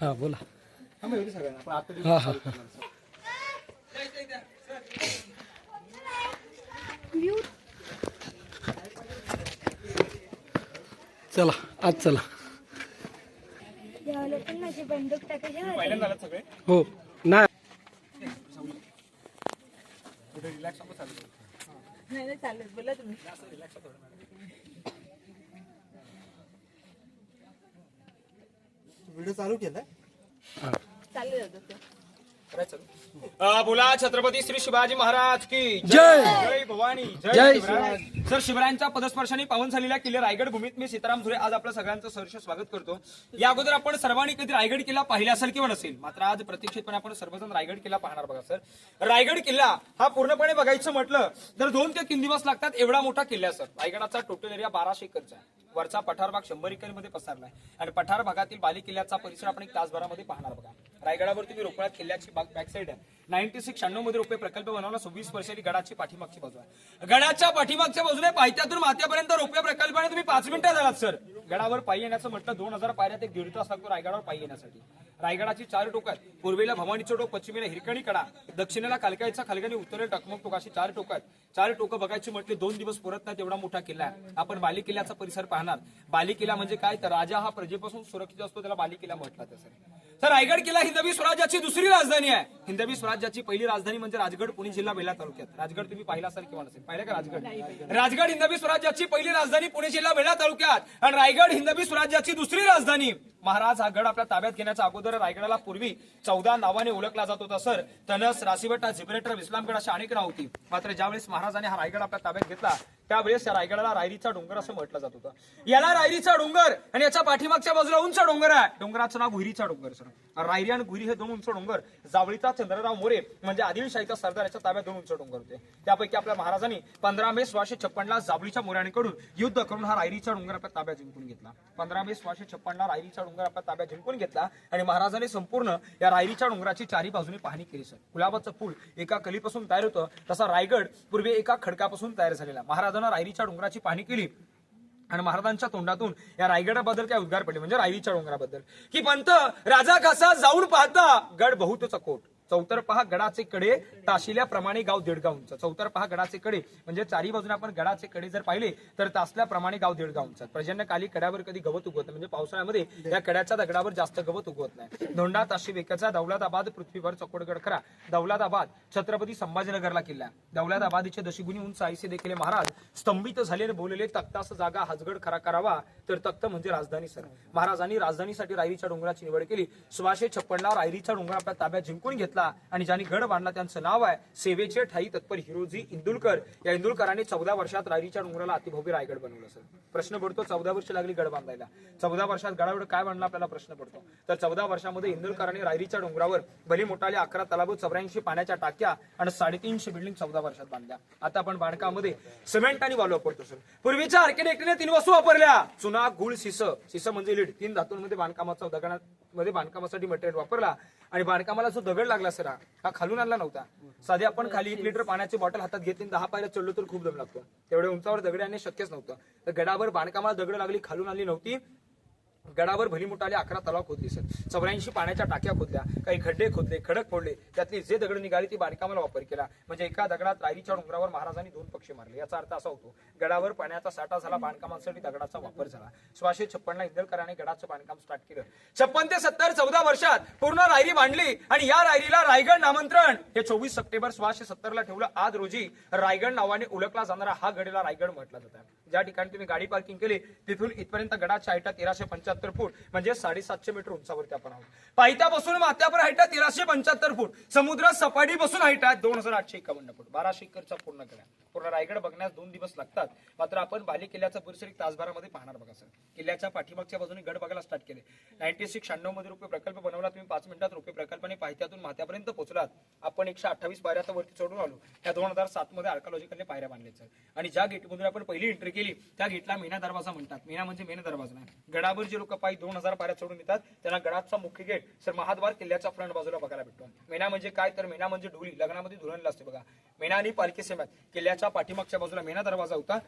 हा बोला. हा, हा. चला आज चला. हो नाही कुठे रिलॅक्स नको चालू नाही नाही चालेल. बोला तुम्ही. व्हिडिओ चालू केलाय? हा. करायचं अ, बोला छत्रपती श्री शिवाजी महाराज की जय! जय. भवानी जय शिवराय. सर शिवरायांच्या पदस्पर्शाने पावन झालेल्या किल्ले रायगड भूमीत मी सीताराम धुरे आज आपलं सगळ्यांचं सहर्ष स्वागत करतो. या अगोदर आपण सर्वांनी कधी रायगड किल्ला पाहिला असेल किंवा नसेल मात्र आज प्रत्यक्षितपणे आपण सर्वजण रायगड किल्ला पाहणार बघा सर. रायगड किल्ला हा पूर्णपणे बघायचं म्हटलं तर दोन ते तीन दिवस लागतात एवढा मोठा किल्ला आहे, सर. रायगडाचा टोटल एरिया बाराशे एकरचा आहे. वरचा पठार भाग शंभर एकरमध्ये आहे आणि पठार भागातील बाली किल्ल्याचा परिसर आपण एक तासभरामध्ये पाहणार बघा. रायगडावर तुम्ही रोकड्यात किल्ल्याची बाग बॅक साईड आहे. नाईन्टी सिक्स शहाण्णवमध्ये रुपये प्रकल्प बनवला सव्वीस वर्षांनी गडाची पाठीमागची बाजू आहे. गडाच्या पाठीमागच्या बाजूने पायथ्यातून माथ्यापर्यंत प्रकल्प प्रकल्पाने तुम्ही पाच मिनिटं झालात सर. गडावर पायी येण्याचं म्हटलं दोन हजार पायऱ्यात एक दीड तास लागतो रायगडावर पायी येण्यासाठी. रायगडाची चार टोक आहेत. पूर्वेला भवानीचं टोक पश्चिमेला हिरकणी कडा दक्षिणेला कालकायचा खालगाने उत्तरेला टकमक टोक अशी चार टोक आहेत. चार टोकं बघायची म्हटली दोन दिवस पुरत नाही तेवढा मोठा किल्ला आहे. आपण बाली किल्ल्याचा परिसर पाहणार. बाली किल्ला म्हणजे काय? तर राजा हा प्रजेपासून सुरक्षित असतो त्याला बाली किल्ला म्हटला सर. तर रायगड किल्ला हिंदवी स्वराज्याची दुसरी राजधानी आहे. हिंदवी स्वराज्याची पहिली राजधानी म्हणजे राजगड पुणे जिल्हा बेला तालुक्यात. राजगड तुम्ही पाहिला असाल किंवा नसेल? पाहिलं का राजगड? राजगड हिंदवी स्वराज्याची पहिली राजधानी पुणे जिल्हा बेला तालुक्यात. आणि रायगड हिंदवी स्वराज्याची दुसरी राजधानी. महाराज हा गड आपल्या ताब्यात घेण्याच्या अगोदर रायगडाला पूर्वी चौदा नावाने ओळखला जात होता सर. तनस रासीवटा झिब्रेटर इस्लामगड अशी अनेक नाव होती. मात्र ज्यावेळेस महाराजांनी हा रायगड आपल्या ताब्यात घेतला त्यावेळेस या रायगडाला रायरीचा डोंगर असं म्हटलं जात होतं. याला रायरीचा डोंगर आणि याच्या पाठीमागच्या बाजूला उंच डोंगर आहे. डोंगराचं नाव गुहिरीचा डोंगर सर. रायरी आणि गुहिरी हे दोन उंच डोंगर. जावळीचा चंद्रराव मोरे म्हणजे आदिलशाहीचा सरदार याच्या ताब्यात दोन उंच डोंगर होते. त्यापैकी आपल्या महाराजांनी पंधरा मे सोळाशे छप्पनला जावळीच्या मोऱ्यांकडून युद्ध करून हा रायरीचा डोंगर आपल्या ताब्यात जिंकून घेतला. पंधरा मे सोळाशे छप्पनला रायरीचा डोंगर आपल्या ताब्यात जिंकून घेतला आणि महाराजांनी संपूर्ण या रायरीच्या डोंगराची चारी बाजूने पाहणी केली सर. गुलाबाचं फूल एका कलीपासून तयार होतं तसा रायगड पूर्वी एका खडकापासून तयार झालेला. महाराजांना रायरीच्या डोंगराची पाहणी केली आणि महाराजांच्या तोंडातून या रायगडाबद्दल काय उद्गार पडले? म्हणजे रायरीच्या डोंगराबद्दल. की पंत राजा कसा जाऊन पाहता? गड बहुत चकोट चौतर पहा गडाचे कडे ताशिल्याप्रमाणे गाव देडगाव उंच चौतर पहा गडाचे कडे. म्हणजे चारी बाजूने आपण गडाचे कडे जर पाहिले तर तासल्याप्रमाणे गाव देडगाव उंच पर्जन्यकाली कड्यावर कधी गवत उगवत नाही. म्हणजे पावसाळ्यामध्ये या कड्याच्या दगडावर जास्त गवत उगवत नाही. धोंडा ताशी वेकाचा दौलताबाद पृथ्वीवर चकोडगड खरा. दौलताबाद छत्रपती संभाजीनगरला किल्ला. दौलताबादचे दशीगुणी उंच आईसे देखील महाराज स्तंभित झालेले बोललेले तख्तास जागा हाजगड खरा करावा. तर तख्त म्हणजे राजधानी सर. महाराजांनी राजधानीसाठी रायरीच्या डोंगराची निवड केली. सोळाशे छप्पनला रायरीच्या डोंगर आपल्या ताब्यात जिंकून घेतला. घेतला आणि ज्यांनी गड बांधला त्यांचं नाव आहे. सेवेचे ठाई तत्पर हिरोजी इंदुलकर. या इंदुलकरांनी चौदा वर्षात रायरीच्या डोंगराला अतिभव्य रायगड बनवलं सर. प्रश्न पडतो चौदा वर्ष लागली गड बांधायला. चौदा वर्षात गडावर काय बांधला आपल्याला प्रश्न पडतो. तर चौदा वर्षामध्ये इंदुलकरांनी रायरीच्या डोंगरावर भले मोठाले अकरा तलाव चौऱ्याऐंशी पाण्याच्या टाक्या आणि साडेतीनशे बिल्डिंग चौदा वर्षात बांधल्या. आता आपण बांधकामध्ये सिमेंट आणि वालू वापरतो सर. पूर्वीच्या आर्किटेक्टने तीन वस्तू वापरल्या. चुना गुळ सिस. सिस म्हणजे लीड. तीन धातूंमध्ये बांधकामाचा दगडात मध्ये बांधकामासाठी मटेरियल वापरला आणि बांधकामाला जो दगड लागला सर हा, खालून आणला नव्हता. साधे आपण खाली एक लिटर पाण्याची बॉटल हातात घेतली दहा पायऱ्या चढलो तर खूप दम लागतो. तेवढ्या उंचावर दगड आणणे शक्यच नव्हतं. तर गडावर बांधकामाला दगड लागली खालून आणली नव्हती. गडावर भली अकरा तलाव खोदले सर. चौऱ्याऐंशी पाण्याच्या टाक्या खोदल्या काही खड्डे खोदले खडक फोडले. त्यातली जे दगड निघाली ती बांधकामाला वापर केला. म्हणजे एका दगडात रायरीच्या डोंगरावर महाराजांनी दोन पक्षी मारले. याचा अर्थ असा होतो गडावर पाण्याचा साठा झाला बांधकामासाठी दगडाचा वापर झाला. सोळाशे छप्पनला इंदळकरांनी गडाचं बांधकाम स्टार्ट केलं. छप्पन ते सत्तर चौदा वर्षात पूर्ण रायरी बांधली आणि या रायरीला रायगड नामंत्रण. हे चोवीस सप्टेंबर सोळाशे सत्तरला ठेवलं. आज रोजी रायगड नावाने ओळखला जाणारा हा गडीला रायगड म्हटला जातात ज्या ठिकाणी तुम्ही गाडी पार्किंग केली तिथून इथपर्यंत गडाच्या आयटा तेराशे पंच्याहत्तर फूट म्हणजे साडेसातशे मीटर उंचावरती आपण आहोत. पायथ्यापासून माथ्यापर हाईटा तेराशे पंच्याहत्तर फूट. समुद्र सपाटीपासून हाईटा दोन हजार आठशे एकावन्न फूट. बाराशे एकरचा पूर्ण गडा पूर्ण रायगड बघण्यास दोन दिवस लागतात. मात्र आपण बाली किल्ल्याचा परिसर एक तासभरामध्ये पाहणार बघा सर. किल्ल्याच्या पाठीमागच्या बाजूने गड बघायला स्टार्ट केले. नाईन्टी सिक्स शहाण्णवमध्ये रुपये प्रकल्प बनवला तुम्ही पाच मिनिटात रुपये प्रकल्पाने पायथ्यातून माथ्यापर्यंत पोहोचलात. आपण एकशे अठ्ठावीस पायऱ्या वरती चढून आलो. त्या दोन हजार सात मध्ये आर्कॉलॉजिकलने पायऱ्या बांधल्या सर. आणि ज्या गेटमधून आपण पहिली एंट्री केली त्या गेटला मेना दरवाजा म्हणतात. मेना म्हणजे मेन दरवाजा नाही गडावर जे लोक पायी दोन हजार पाऱ्या चढून येतात. त्यांना गडाचा मुख्य गेट सर महाद्वार किल्ल्याच्या फ्रंट बाजूला बघायला भेटतो. मेना म्हणजे काय? तर मेना म्हणजे ढोली लग्नामध्ये धुरणला असते बघा. मेना आणि पालखी सेम्यात किल्ल्याच्या पाठीमागच्या बाजूला मेना दरवाजा होता.